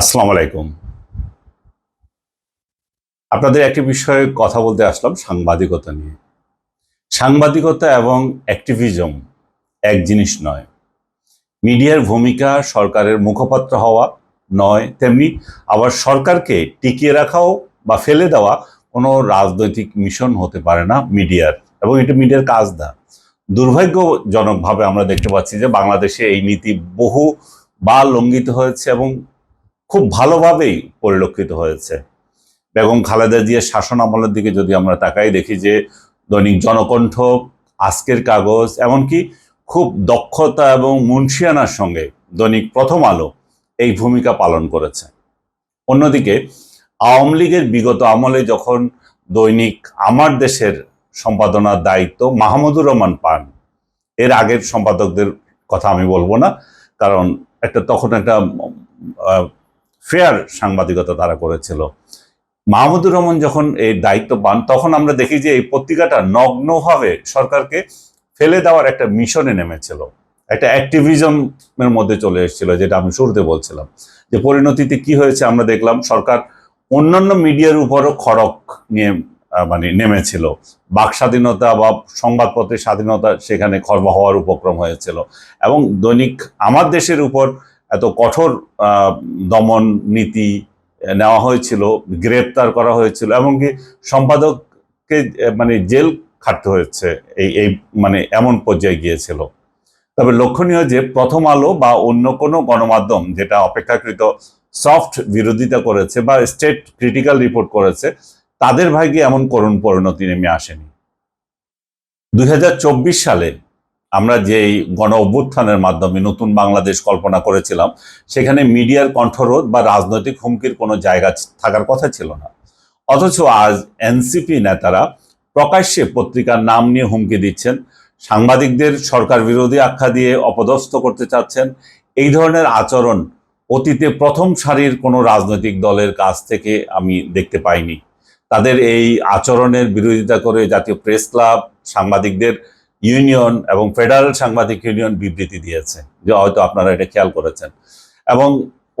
আসসালামু আলাইকুম। আপনাদের একটি বিষয়ে কথা বলতে আসলাম সাংবাদিকতা নিয়ে। সাংবাদিকতা এবং অ্যাক্টিভিজম এক জিনিস নয়। মিডিয়ার ভূমিকা সরকারের মুখপাত্র হওয়া নয়, তেমনি আবার সরকারকে টিকিয়ে রাখাও বা ফেলে দেওয়া কোনো রাজনৈতিক মিশন হতে পারে না মিডিয়ার, এবং এটা মিডিয়ার কাজ না। দুর্ভাগ্যজনকভাবে আমরা দেখতে পাচ্ছি যে বাংলাদেশে এই নীতি বহু বা লঙ্ঘিত হয়েছে এবং খুব ভালোভাবেই পরিলক্ষিত হয়েছে। বেগম খালেদা জিয়ার শাসন আমলের দিকে যদি আমরা তাকাই, দেখি যে দৈনিক জনকণ্ঠ, আজকের কাগজ, এমনকি খুব দক্ষতা এবং মুন্সিয়ানার সঙ্গে দৈনিক প্রথম আলো এই ভূমিকা পালন করেছে। অন্যদিকে, আওয়ামী লীগের বিগত আমলে যখন দৈনিক আমার দেশের সম্পাদনার দায়িত্ব মাহমুদুর রহমান পান, এর আগের সম্পাদকদের কথা আমি বলব না, কারণ একটা তখন একটা ফেয়ার সাংবাদিকতা তারা করেছিল। মাহমুদুর রহমান যখন এই দায়িত্ব পান, তখন আমরা দেখি যে এই পত্রিকাটা নগ্নভাবে সরকারকে ফেলে দেওয়ার একটা মিশনে নেমেছিল। একটা অ্যাক্টিভিজমের মধ্যে চলে এসেছিল, যেটা আমি শুরুতে বলছিলাম। যে পরিণতিতে কি হয়েছে আমরা দেখলাম, সরকার অন্যান্য মিডিয়ার উপরও খড়ক নিয়ে মানে নেমেছিল। বাক স্বাধীনতা বা সংবাদপত্রের স্বাধীনতা সেখানে খর্ব হওয়ার উপক্রম হয়েছিল। এবং দৈনিক আমার দেশের উপর এত কঠোর দমন নীতি নেওয়া হয়েছিল, গ্রেপ্তার করা হয়েছিল, এমনকি সম্পাদককে মানে জেল খাটতে হয়েছে, এই এই মানে এমন পর্যায়ে গিয়েছিল। তবে লক্ষণীয় যে প্রথম আলো বা অন্য কোনো গণমাধ্যম যেটা অপেক্ষাকৃত সফট বিরোধিতা করেছে বা স্টেট ক্রিটিক্যাল রিপোর্ট করেছে, তাদের ভাগ্যে এমন করুণ পরিণতি নেমে আসেনি। দুই হাজার চব্বিশ সালে আমরা যেই গণ অভ্যুত্থানের মাধ্যমে নতুন বাংলাদেশ কল্পনা করেছিলাম, সেখানে মিডিয়ার কণ্ঠরোধ বা রাজনৈতিক হুমকির কোনো জায়গা থাকার কথা ছিল না। অথচ আজ এনসিপি নেতারা প্রকাশ্যে পত্রিকার নাম নিয়ে হুমকি দিচ্ছেন, সাংবাদিকদের সরকার বিরোধী আখ্যা দিয়ে অপদস্থ করতে চাচ্ছেন। এই ধরনের আচরণ অতীতে প্রথম সারির কোনো রাজনৈতিক দলের কাছ থেকে আমি দেখতে পাইনি। তাদের এই আচরণের বিরোধিতা করে জাতীয় প্রেস ক্লাব, সাংবাদিকদের ইউনিয়ন এবং ফেডারেল সাংবাদিক ইউনিয়ন বিবৃতি দিয়েছে যে হয়তো আপনারা এটা খেয়াল করেছেন। এবং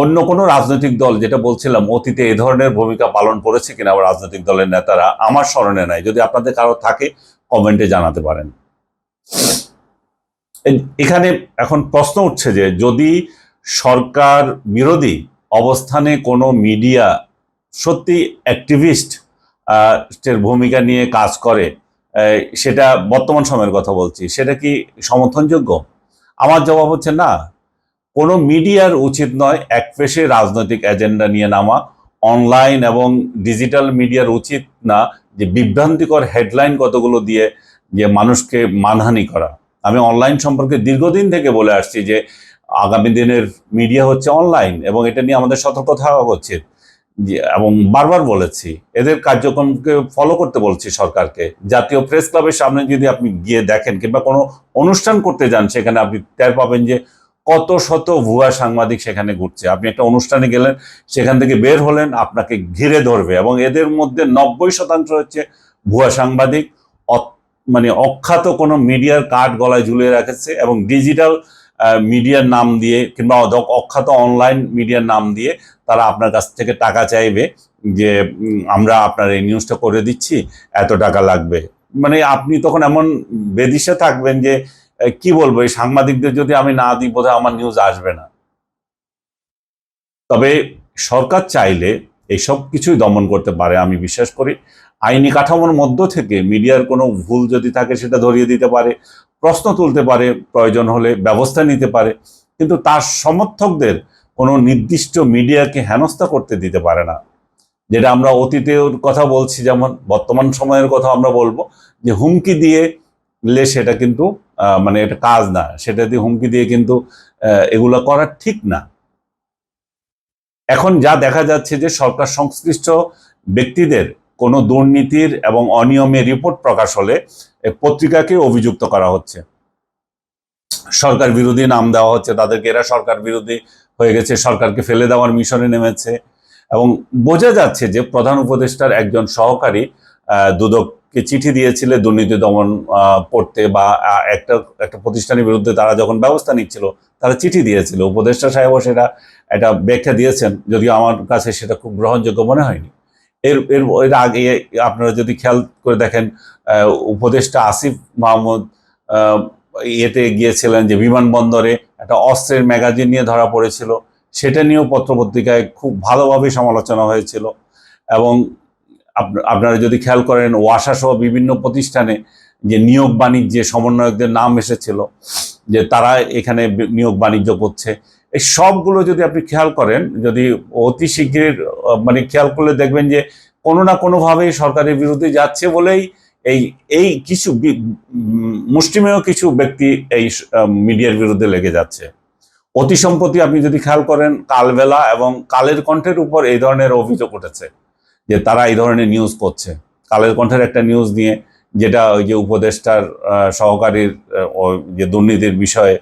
অন্য কোনো রাজনৈতিক দল, যেটা বলছিলাম, অতীতে এ ধরনের ভূমিকা পালন করেছে কিনা রাজনৈতিক দলের নেতারা, আমার স্মরণে নাই। যদি আপনাদের কারও থাকে, কমেন্টে জানাতে পারেন। এখানে এখন প্রশ্ন উঠছে যে, যদি সরকার বিরোধী অবস্থানে কোনো মিডিয়া সত্যি অ্যাক্টিভিস্ট ভূমিকা নিয়ে কাজ করে সেটা বর্তমান সময়ের কথা বলছি। সেটা কি সমর্থনযোগ্য? আমার জবাব হচ্ছে না। কোনো মিডিয়ার উচিত নয় একপেশে রাজনৈতিক এজেন্ডা নিয়ে নামা। অনলাইন এবং ডিজিটাল মিডিয়ার উচিত না যে বিভ্রান্তিকর হেডলাইন কতগুলো দিয়ে যে মানুষকে মানহানি করা। আমি অনলাইন সম্পর্কে দীর্ঘদিন থেকে বলে আসছি যে আগামী দিনের মিডিয়া হচ্ছে অনলাইন এবং এটা নিয়ে আমাদের সতর্ক থাকা উচিত। এবং বারবার বলেছি, এদের কার্যক্রমকে ফলো করতে বলছি সরকারকে। জাতীয় প্রেস ক্লাবের সামনে যদি আপনি গিয়ে দেখেন কিংবা কোনো অনুষ্ঠান করতে যান, সেখানে আপনি টের পাবেন যে কত শত ভুয়া সাংবাদিক সেখানে ঘুরছে। আপনি একটা অনুষ্ঠানে গেলেন, সেখান থেকে বের হলেন, আপনাকে ঘিরে ধরবে এবং এদের মধ্যে নব্বই শতাংশ হচ্ছে ভুয়া সাংবাদিক। মানে অখ্যাত কোনো মিডিয়ার কার্ড গলায় ঝুলিয়ে রাখেছে এবং ডিজিটাল মিডিয়ার নাম দিয়ে কিংবা অখ্যাত অনলাইন মিডিয়ার নাম দিয়ে তারা আপনার কাছ থেকে টাকা চাইবে যে আমরা আপনার এই নিউজটা করে দিচ্ছি, এত টাকা লাগবে। মানে আপনি তখন এমন বেদিশে থাকবেন যে কি বলব, এই সাংবাদিকদের যদি আমি না দিই, বোধহয় আমার নিউজ আসবে না। তবে সরকার চাইলে এইসব কিছুই দমন করতে পারে, আমি বিশ্বাস করি। আইনি কাঠামোর মধ্য থেকে মিডিয়ার কোনো ভুল যদি থাকে সেটা ধরিয়ে দিতে পারে, প্রশ্ন তুলতে পারে, প্রয়োজন হলে ব্যবস্থা নিতে পারে, কিন্তু তার সমর্থকদের কোনো নির্দিষ্ট মিডিয়াকে হেনস্থা করতে দিতে পারে না। যেটা আমরা অতীতের কথা বলছি, যেমন বর্তমান সময়ের কথা আমরা বলব, যে হুমকি দিয়ে লে সেটা কিন্তু মানে এটা কাজ না। সেটা দিয়ে হুমকি দিয়ে কিন্তু এগুলো করা ঠিক না। এখন যা দেখা যাচ্ছে যে সরকার সংশ্লিষ্ট ব্যক্তিদের কোনো দুর্নীতির এবং অনিয়মের রিপোর্ট প্রকাশ হলে পত্রিকাকে অভিযুক্ত করা হচ্ছে। সরকার বিরোধী নাম দেওয়া হচ্ছে তাদেরকে, এরা সরকার বিরোধী হয়ে গেছে, সরকারকে ফেলে দেওয়ার মিশনে নেমেছে। এবং বোঝা যাচ্ছে যে প্রধান উপদেষ্টার একজন সহকারী দুদক কে চিঠি দিয়েছিলে দুর্নীতি দমন করতে বা একটা একটা প্রতিষ্ঠানের বিরুদ্ধে তারা যখন ব্যবস্থা নিচ্ছিল, তারা চিঠি দিয়েছিল। উপদেষ্টা সাহেবও সেটা একটা ব্যাখ্যা দিয়েছেন। যদিও আমার কাছে সেটা খুব গ্রহণযোগ্য মনে হয়নি। এর এর এর আগে আপনারা যদি খেয়াল করে দেখেন উপদেষ্টা আসিফ মাহমুদ ইয়েতে গিয়েছিলেন যে বিমানবন্দরে একটা অস্ত্রের ম্যাগাজিন নিয়ে ধরা পড়েছিল। সেটা নিয়েও পত্রপত্রিকায় খুব ভালোভাবে সমালোচনা হয়েছিল। এবং আপনারা যদি খেয়াল করেন, ওয়াসা সহ বিভিন্ন প্রতিষ্ঠানে যে নিয়োগ বাণিজ্যে সমন্বয়কদের নাম এসেছিল, যে তারা এখানে নিয়োগ বাণিজ্য করছে, এই সবগুলো যদি আপনি খেয়াল করেন, যদি অতি শীঘ্রের মানে খেয়াল করলে দেখবেন যে কোনো না কোনোভাবেই সরকারের বিরুদ্ধে যাচ্ছে বলেই এই এই কিছু মুষ্টিমেয় কিছু ব্যক্তি এই মিডিয়ার বিরুদ্ধে লেগে যাচ্ছে। অতি সম্প্রতি আপনি যদি খেয়াল করেন, কালবেলা এবং কালের কণ্ঠের উপর এই ধরনের অভিযোগ উঠেছে। যে তারা এই ধরনের নিউজ করছে। কালের কণ্ঠের একটা নিউজ নিয়ে যেটা ওই যে উপদেষ্টার সহকারীর যে দুর্নীতির বিষয়ে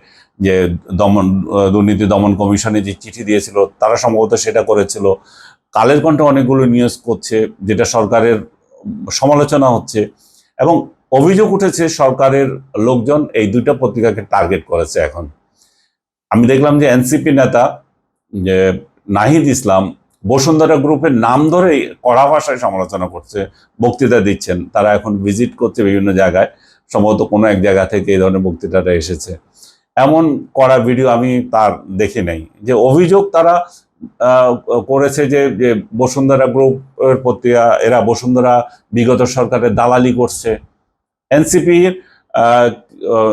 যে দমন দুর্নীতি দমন কমিশনে যে চিঠি দিয়েছিল, তারা সম্ভবত সেটা করেছিল। কালের কণ্ঠে অনেকগুলো নিউজ করছে, যেটা সরকারের সমালোচনা হচ্ছে এবং অভিযোগ উঠেছে সরকারের লোকজন এই দুইটা পত্রিকাকে টার্গেট করেছে এখন। আমি দেখলাম যে এনসিপি নেতা, যে নাহিদ ইসলাম বসুন্ধরা গ্রুপের নাম ধরেই কড়া ভাষায় সমালোচনা করছে, বক্তৃতা দিচ্ছেন। তারা এখন ভিজিট করছে বিভিন্ন জায়গায়। সম্ভবত কোনো এক জায়গা থেকে এই ধরনের বক্তৃতাটা এসেছে। এমন করা ভিডিও আমি তার দেখি নাই। যে অভিযোগ তারা করেছে যে যে বসুন্ধরা গ্রুপের পত্রিকা এরা বসুন্ধরা বিগত সরকারের দালালি করছে। এনসিপির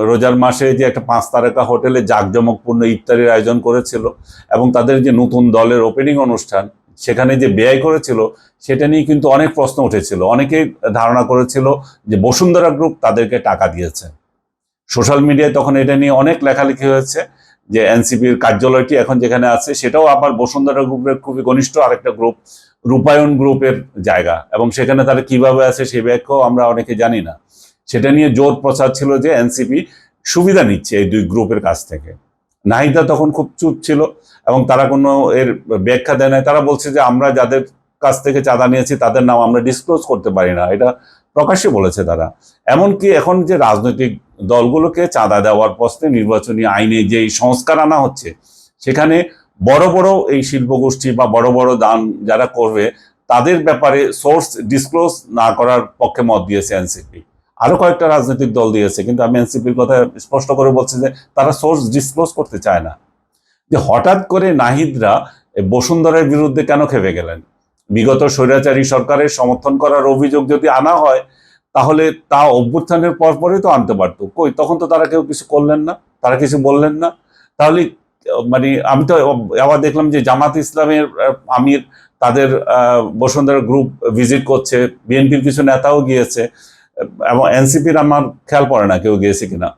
রোজার মাসে যে একটা পাঁচ তারকা হোটেলে জাঁকজমকপূর্ণ ইফতারির আয়োজন করেছিল এবং তাদের যে নতুন দলের ওপেনিং অনুষ্ঠান সেখানে যে ব্যয় করেছিল, সেটা নিয়ে কিন্তু অনেক প্রশ্ন উঠেছিল। অনেকেই ধারণা করেছিল যে বসুন্ধরা গ্রুপ তাদেরকে টাকা দিয়েছে। সোশ্যাল মিডিয়ায় তখন এটা নিয়ে অনেক লেখালেখি হয়েছে যে এনসিপির কার্যালয়টি এখন যেখানে আছে, সেটাও আবার বসুন্ধরা গ্রুপের খুবই ঘনিষ্ঠ আরেকটা গ্রুপ রূপায়ণ গ্রুপের জায়গা। এবং সেখানে তারা কীভাবে আছে সেই ব্যাখ্যাও আমরা অনেকে জানি না। সেটা নিয়ে জোর প্রচার ছিল যে এনসিপি সুবিধা নিচ্ছে এই দুই গ্রুপের কাছ থেকে। নাহিদা তখন খুব চুপ ছিল এবং তারা কোনো এর ব্যাখ্যা দেয় নাই। তারা বলছে যে আমরা যাদের কাছ থেকে চাঁদা নিয়েছি, তাদের নাম আমরা ডিসক্লোজ করতে পারি না। এটা প্রকাশ্যে বলেছে তারা। এমনকি এখন যে রাজনৈতিক দলগুলোকে চাঁদা দেওয়ার প্রশ্নে নির্বাচনী আইনে যে সংস্কার আনা হচ্ছে, সেখানে বড় বড় এই শিল্পগোষ্ঠী বা বড় বড় দান যারা করবে, তাদের ব্যাপারে সোর্স ডিসক্লোজ না করার পক্ষে মত দিয়েছে এনসিপি। আরও কয়েকটা রাজনৈতিক দল দিয়েছে, কিন্তু আমি এনসিপির কথা স্পষ্ট করে বলছি যে তারা সোর্স ডিসক্লোজ করতে চায় না। যে হঠাৎ করে নাহিদরা বসুন্ধরার বিরুদ্ধে কেন খেপে গেলেন? বিগত স্বৈরাচারী সরকারের সমর্থন করার অভিযোগ যদি আনা হয়, তাহলে তা অভ্যুত্থানের পরপরই তো আনতে পারতো। কই, তখন তো তারা কেউ কিছু করলেন না, তারা কিছু বললেন না। তাহলে মানে আমি তো আবার দেখলাম যে জামাত ইসলামের আমির তাদের বসুন্ধরা গ্রুপ ভিজিট করছে, বিএনপির কিছু নেতাও গিয়েছে। এবং এনসিপির আমার খেয়াল পড়ে না কেউ গিয়েছে কিনা।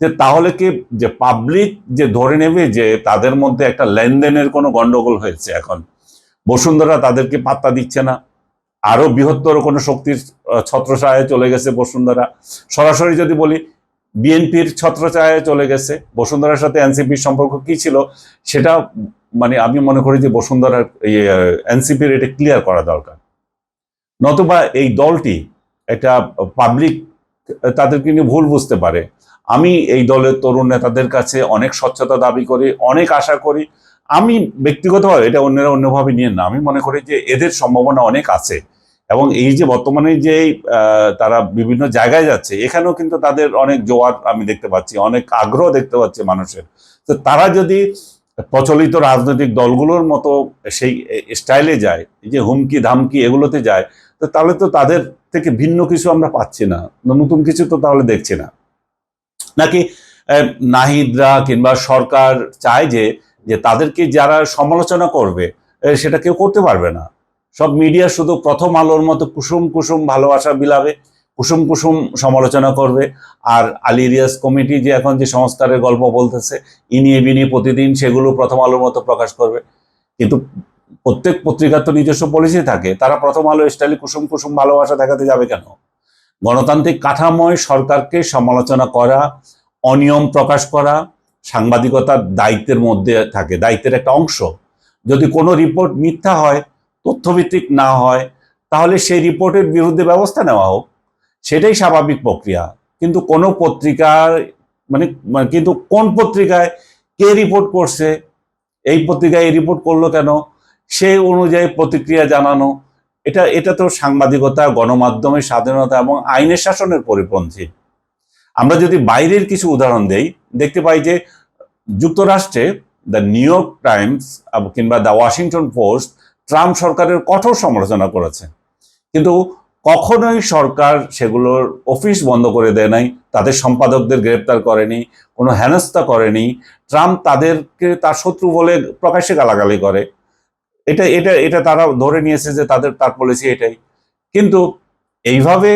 যে তাহলে কি যে পাবলিক যে ধরে নেবে যে তাদের মধ্যে একটা লেনদেনের কোনো গন্ডগোল হয়েছে এখন? বসুন্ধরা তাদেরকে পাত্তা দিচ্ছে না? আরও বৃহত্তর কোনো শক্তির ছত্রছায়ায় চলে গেছে বসুন্ধরা। সরাসরি যদি বলি, বিএনপির ছত্রছায়ায় চলে গেছে। বসুন্ধরার সাথে এনসিপির সম্পর্ক কি ছিল? সেটা মানে আমি মনে করি যে বসুন্ধরার এনসিপির এটা ক্লিয়ার করা দরকার। নতুবা এই দলটি একটা পাবলিক তাদেরকে নিয়ে ভুল বুঝতে পারে। আমি এই দলের তরুণ নেতাদের কাছে অনেক স্বচ্ছতা দাবি করি, অনেক আশা করি। আমি ব্যক্তিগতভাবে এটা অন্যরা অন্যভাবে নিয়ে না, আমি মনে করি যে এদের সম্ভাবনা অনেক আছে। এবং এই যে বর্তমানে যে তারা বিভিন্ন জায়গায় যাচ্ছে, এখানেও কিন্তু তাদের অনেক জোয়ার আমি দেখতে পাচ্ছি, অনেক আগ্রহ দেখতে পাচ্ছি মানুষের। তো তারা যদি প্রচলিত রাজনৈতিক দলগুলোর মতো সেই স্টাইলে যায় যে হুমকি ধামকি এগুলোতে যায় তো তাহলে তো তাদের থেকে ভিন্ন কিছু আমরা পাচ্ছি না। নতুন কিছু তো তাহলে দেখছি না। নাকি নাহিদরা কিংবা সরকার চায় যে যে তাদেরকে যারা সমালোচনা করবে সেটা কেউ করতে পারবে না। সব মিডিয়া শুধু প্রথম আলোর মতো কুসুম কুসুম ভালোবাসা বিলাবে, কুসুম কুসুম সমালোচনা করবে। আর আলী রিয়াজ কমিটি যে এখন যে সংস্কারের গল্প বলতেছে, ইনিয়ে বিনিয়ে প্রতিদিন সেগুলো প্রথম আলোর মতো প্রকাশ করবে। কিন্তু প্রত্যেক পত্রিকার তো নিজস্ব পলিসি থাকে, তারা প্রথম আলো, স্টাইলে কুসুম কুসুম ভালোবাসা দেখাতে যাবে কেন? গণতান্ত্রিক কাঠামোয় সরকারকে সমালোচনা করা, অনিয়ম প্রকাশ করা সাংবাদিকতার দায়িত্বের মধ্যে থাকে, দায়িত্বের একটা অংশ। যদি কোনো রিপোর্ট মিথ্যা হয়, তথ্যভিত্তিক না হয়, তাহলে সেই রিপোর্টের বিরুদ্ধে ব্যবস্থা নেওয়া হোক। সেটাই স্বাভাবিক প্রক্রিয়া। কিন্তু কোনো পত্রিকার মানে মানে কিন্তু কোন পত্রিকায় কে রিপোর্ট করছে? এই পত্রিকায় এই রিপোর্ট করল কেন? সেই অনুযায়ী প্রতিক্রিয়া জানানো, এটা এটা তো সাংবাদিকতা, গণমাধ্যমের স্বাধীনতা এবং আইনের শাসনের পরিপন্থী। আমরা যদি বাইরের কিছু উদাহরণ দেই, দেখতে পাই যে যুক্তরাষ্ট্রে দ্য নিউ ইয়র্ক টাইমস কিংবা দ্য ওয়াশিংটন পোস্ট ট্রাম্প সরকারের কঠোর সমালোচনা করেছে। কিন্তু কখনোই সরকার সেগুলোর অফিস বন্ধ করে দেয় নাই, তাদের সম্পাদকদের গ্রেপ্তার করেনি, কোনো হেনস্থা করেনি। ট্রাম্প তাদেরকে তার শত্রু বলে প্রকাশ্যে গালাগালি করে। এটা এটা এটা তারা ধরে নিয়েছে যে তাদের, তার পলিসি এটাই। কিন্তু এইভাবে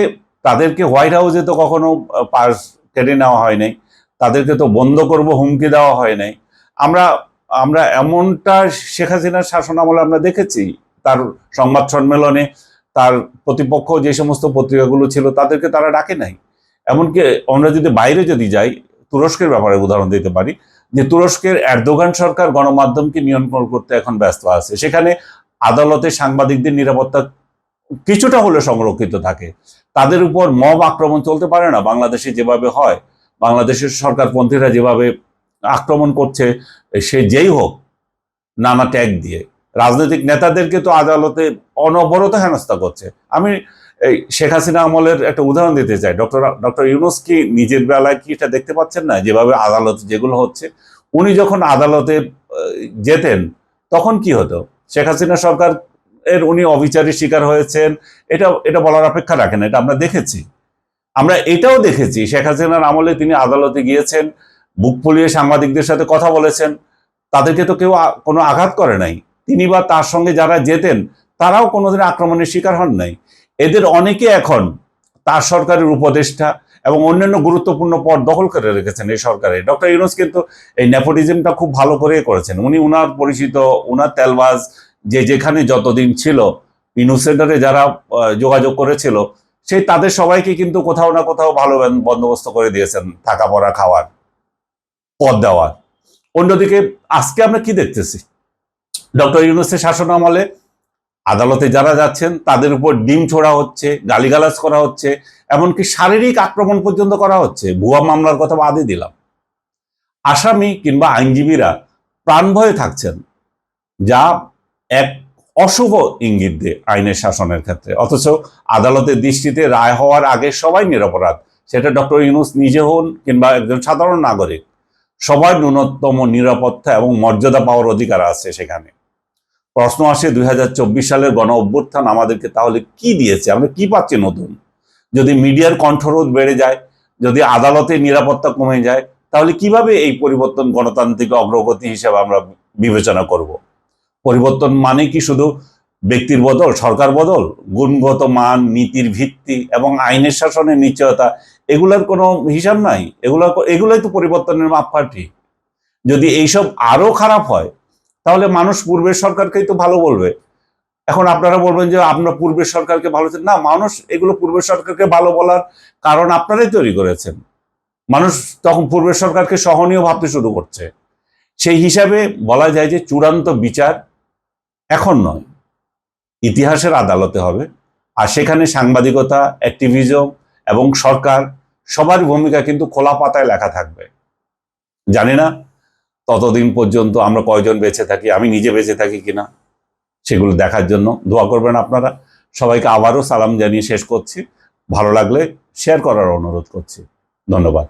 তাদেরকে হোয়াইট হাউসে তো কখনো পাস কেটে নেওয়া হয় নাই। তাদেরকে তো বন্ধ করব, হুমকি দেওয়া হয় নাই। আমরা আমরা এমনটা শেখ হাসিনার শাসন আমলে আমরা দেখেছি। তার সংবাদ সম্মেলনে, তার প্রতিপক্ষ যে সমস্ত পত্রিকাগুলো ছিল, তাদেরকে তারা ডাকে নাই। এমনকি আমরা যদি বাইরে যদি যাই, তুরস্কের ব্যাপারে উদাহরণ দিতে পারি যে তুরস্কের এরদোগান সরকার গণমাধ্যমকে নিয়ন্ত্রণ করতে এখন ব্যস্ত আছে। সেখানে আদালতে সাংবাদিকদের নিরাপত্তা কিছুটা হলেও সংরক্ষিত থাকে। তাদের উপর মব আক্রমণ চলতে পারে না। বাংলাদেশে যেভাবে হয়, বাংলাদেশের সরকারপন্থীরা যেভাবে আক্রমণ করছে, সে যেই হোক, নানা ট্যাগ দিয়ে। রাজনৈতিক নেতাদেরকে তো আদালতে অনবরত হেনস্থা করছে। আমি এই শেখ হাসিনা আমলের একটা উদাহরণ দিতে চাই। ডক্টর ডক্টর ইউনুস কি নিজের বেলায় কি এটা দেখতে পাচ্ছেন না? যেভাবে আদালত যেগুলো হচ্ছে, উনি যখন আদালতে যেতেন, তখন কি হতো? শেখ হাসিনা সরকার এর উনি অবিচারের শিকার হয়েছেন, এটা এটা বলার অপেক্ষা রাখেন, এটা আমরা দেখেছি। আমরা এটাও দেখেছি, শেখ হাসিনার আমলে তিনি আদালতে গিয়েছেন, বুক ফুলিয়ে সাংবাদিকদের সাথে কথা বলেছেন, তাদেরকে তো কেউ কোনো আঘাত করে নাই। তিনি বা তার সঙ্গে যারা যেতেন, তারাও কোনোদিন আক্রমণের শিকার হন নাই। এদের অনেকে এখন তার সরকারের উপদেষ্টা এবং অন্যান্য গুরুত্বপূর্ণ পদ দখল করে রেখেছেন এই সরকারে। ডক্টর ইউনুস কিন্তু এই নেপোটিজমটা খুব ভালো করে করেছেন। উনি উনার পরিচিত, উনার তেলবাজ যে যেখানে যতদিন ছিল ইউনুস সেন্টারে যারা যোগাযোগ করেছিল, সেই তাদের সবাইকে কিন্তু কোথাও না কোথাও ভালো বন্দোবস্ত করে দিয়েছেন থাকা, পড়া, খাওয়ার, পদ দেওয়ার। অন্যদিকে আজকে আমরা কি দেখতেছি? ডক্টর ইউনুসের শাসন আমলে আদালতে যারা যাচ্ছেন, তাদের উপর ডিম ছোড়া হচ্ছে, গালিগালাজ করা হচ্ছে, এমনকি শারীরিক আক্রমণ পর্যন্ত করা হচ্ছে। ভুয়া মামলার কথা বাদই দিলাম। আসামি কিংবা আইনজীবীরা প্রাণ ভয়ে থাকছেন। যা এক অশুভ ইঙ্গিত দিয়ে আইনের শাসনের ক্ষেত্রে। অথচ আদালতের দৃষ্টিতে রায় হওয়ার আগে সবাই নিরপরাধ। সেটা ডক্টর ইউনুস নিজে হন কিংবা একজন সাধারণ নাগরিক। সবার ন্যূনতম নিরাপত্তা এবং মর্যাদা পাওয়ার অধিকার আছে সেখানে। প্রশ্ন আসে দুই হাজার চব্বিশ সালের গণ অভ্যুত্থান আমাদেরকে তাহলে কি দিয়েছে? আমরা কি পাচ্ছি নতুন? যদি মিডিয়ার কণ্ঠরোধ বেড়ে যায়, যদি আদালতের নিরাপত্তা কমে যায়, তাহলে কীভাবে এই পরিবর্তন গণতান্ত্রিক অগ্রগতি হিসেবে আমরা বিবেচনা করব? পরিবর্তন মানে কি শুধু ব্যক্তির বদল, সরকার বদল, গুণগত মান, নীতির ভিত্তি এবং আইনের শাসনের নিশ্চয়তা, এগুলার কোনো হিসাব নাই। এগুলো, এগুলোই তো পরিবর্তনের মাপকাঠি। যদি এইসব আরও খারাপ হয় তাহলে মানুষ পূর্বের সরকারকেই তো ভালো বলবে। এখন আপনারা বলবেন যে আপনার পূর্বের সরকারকে ভালো। না, মানুষ এগুলো পূর্বের সরকারকে ভালো বলার কারণ আপনারাই তৈরি করেছেন। মানুষ তখন পূর্বের সরকারকে সহনীয় ভাবতে শুরু করছে। সেই হিসাবে বলা যায় যে চূড়ান্ত বিচার এখন নয়। ইতিহাসের আদালতে হবে। আর সেখানে সাংবাদিকতা অ্যাক্টিভিজম এবং সরকার সবার ভূমিকা কিন্তু খোলা পাতায় লেখা থাকবে। জানি না ততদিন পর্যন্ত আমরা কয়জন বেঁচে থাকি, আমি নিজে বেঁচে থাকি কিনা, সেগুলো দেখার জন্য দোয়া করবেন আপনারা। সবাইকে আবারও সালাম জানিয়ে শেষ করছি। ভালো লাগলে শেয়ার করার অনুরোধ করছি। ধন্যবাদ।